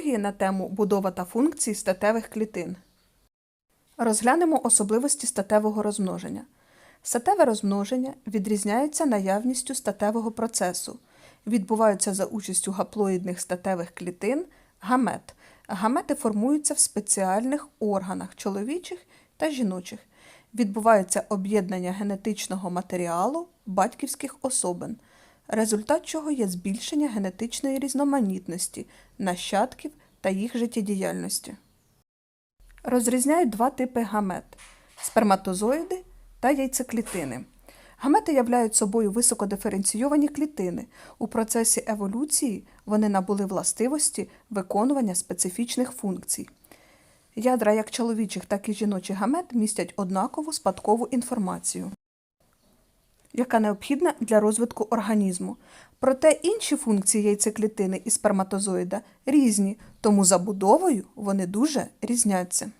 на тему будова та функції статевих клітин. Розглянемо особливості статевого розмноження. Статеве розмноження відрізняється наявністю статевого процесу. Відбуваються за участю гаплоїдних статевих клітин гамет. Гамети формуються в спеціальних органах чоловічих та жіночих. Відбувається об'єднання генетичного матеріалу батьківських особин, результат чого є збільшення генетичної різноманітності нащадків та їх життєдіяльності. Розрізняють два типи гамет сперматозоїди та яйцеклітини. Гамети являють собою високодиференційовані клітини. У процесі еволюції вони набули властивості виконування специфічних функцій. Ядра як чоловічих, так і жіночих гамет містять однакову спадкову інформацію, яка необхідна для розвитку організму. Проте інші функції яйцеклітини і сперматозоїда різні, тому забудовою вони дуже різняться.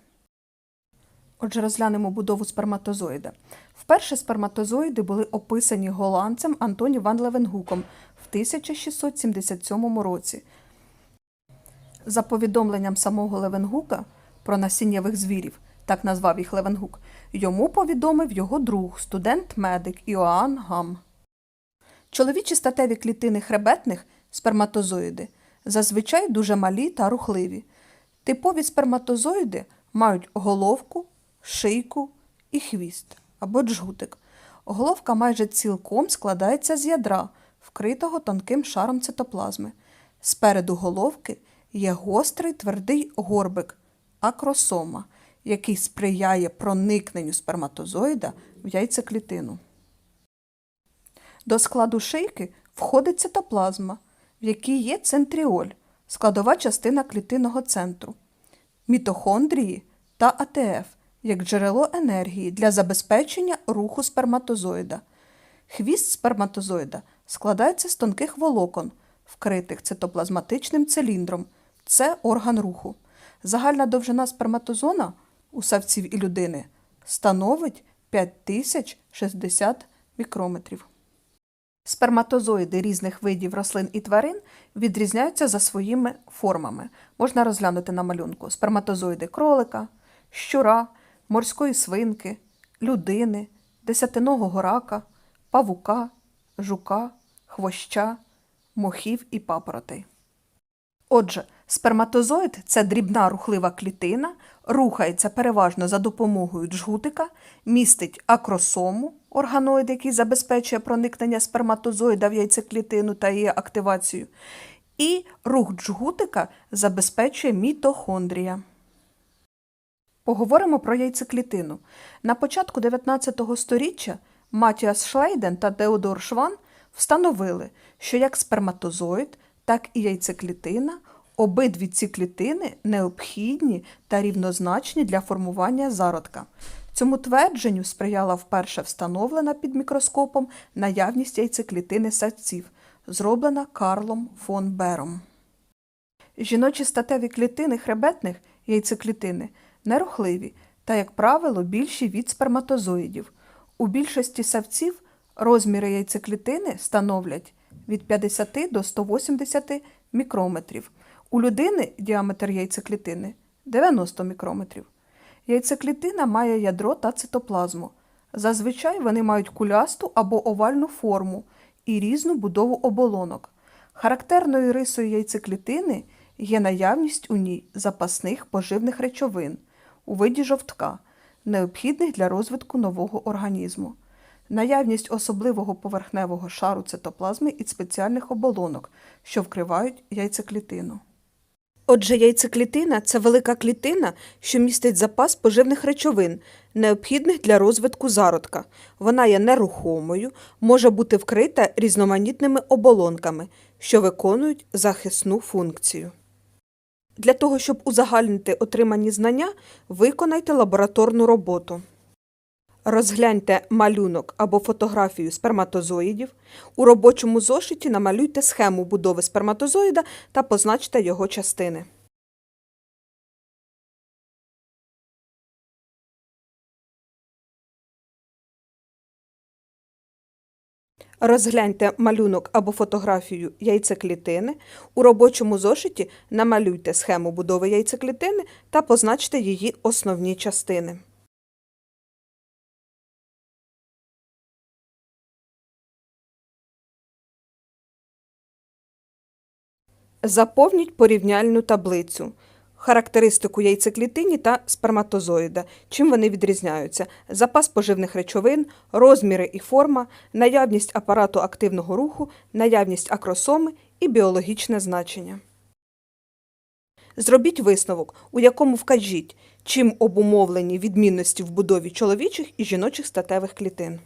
Отже, розглянемо будову сперматозоїда. Вперше сперматозоїди були описані голландцем Антоні Ван Левенгуком в 1677 році. За повідомленням самого Левенгука про насіннєвих звірів, так назвав їх Левенгук, йому повідомив його друг, студент-медик Іоанн Гам. Чоловічі статеві клітини хребетних сперматозоїди зазвичай дуже малі та рухливі. Типові сперматозоїди мають головку, шийку і хвіст або джгутик. Головка майже цілком складається з ядра, вкритого тонким шаром цитоплазми. Спереду головки є гострий твердий горбик акросома, який сприяє проникненню сперматозоїда в яйцеклітину. До складу шийки входить цитоплазма, в якій є центріоль, складова частина клітинного центру, мітохондрії та АТФ як джерело енергії для забезпечення руху сперматозоїда. Хвіст сперматозоїда складається з тонких волокон, вкритих цитоплазматичним циліндром. Це орган руху. Загальна довжина сперматозона у савців і людини становить 5060 мікрометрів. Сперматозоїди різних видів рослин і тварин відрізняються за своїми формами. Можна розглянути на малюнку сперматозоїди кролика, щура, морської свинки, людини, десятиного рака, павука, жука, хвоща, мохів і папоротей. Отже, сперматозоїд це дрібна рухлива клітина, рухається переважно за допомогою джгутика, містить акросому, органоїд, який забезпечує проникнення сперматозоїда в яйцеклітину та її активацію, і рух джгутика забезпечує мітохондрія. Поговоримо про яйцеклітину. На початку 19 століття Матіас Шлейден та Теодор Шван встановили, що як сперматозоїд, так і яйцеклітина обидві ці клітини необхідні та рівнозначні для формування зародка. Цьому твердженню сприяла вперше встановлена під мікроскопом наявність яйцеклітини савців, зроблена Карлом фон Бером. Жіночі статеві клітини хребетних яйцеклітини нерухливі та, як правило, більші від сперматозоїдів. У більшості савців розміри яйцеклітини становлять від 50 до 180 мікрометрів. У людини діаметр яйцеклітини 90 мікрометрів. Яйцеклітина має ядро та цитоплазму. Зазвичай вони мають кулясту або овальну форму і різну будову оболонок. Характерною рисою яйцеклітини є наявність у ній запасних поживних речовин у виді жовтка, необхідних для розвитку нового організму, наявність особливого поверхневого шару цитоплазми і спеціальних оболонок, що вкривають яйцеклітину. Отже, яйцеклітина це велика клітина, що містить запас поживних речовин, необхідних для розвитку зародка. Вона є нерухомою, може бути вкрита різноманітними оболонками, що виконують захисну функцію. Для того, щоб узагальнити отримані знання, виконайте лабораторну роботу. Розгляньте малюнок або фотографію сперматозоїдів. У робочому зошиті намалюйте схему будови сперматозоїда та позначте його частини. Розгляньте малюнок або фотографію яйцеклітини. У робочому зошиті намалюйте схему будови яйцеклітини та позначте її основні частини. Заповніть порівняльну таблицю. Характеристику яйцеклітині та сперматозоїда. Чим вони відрізняються? Запас поживних речовин, розміри і форма, наявність апарату активного руху, наявність акросоми і біологічне значення. Зробіть висновок, у якому вкажіть, чим обумовлені відмінності в будові чоловічих і жіночих статевих клітин.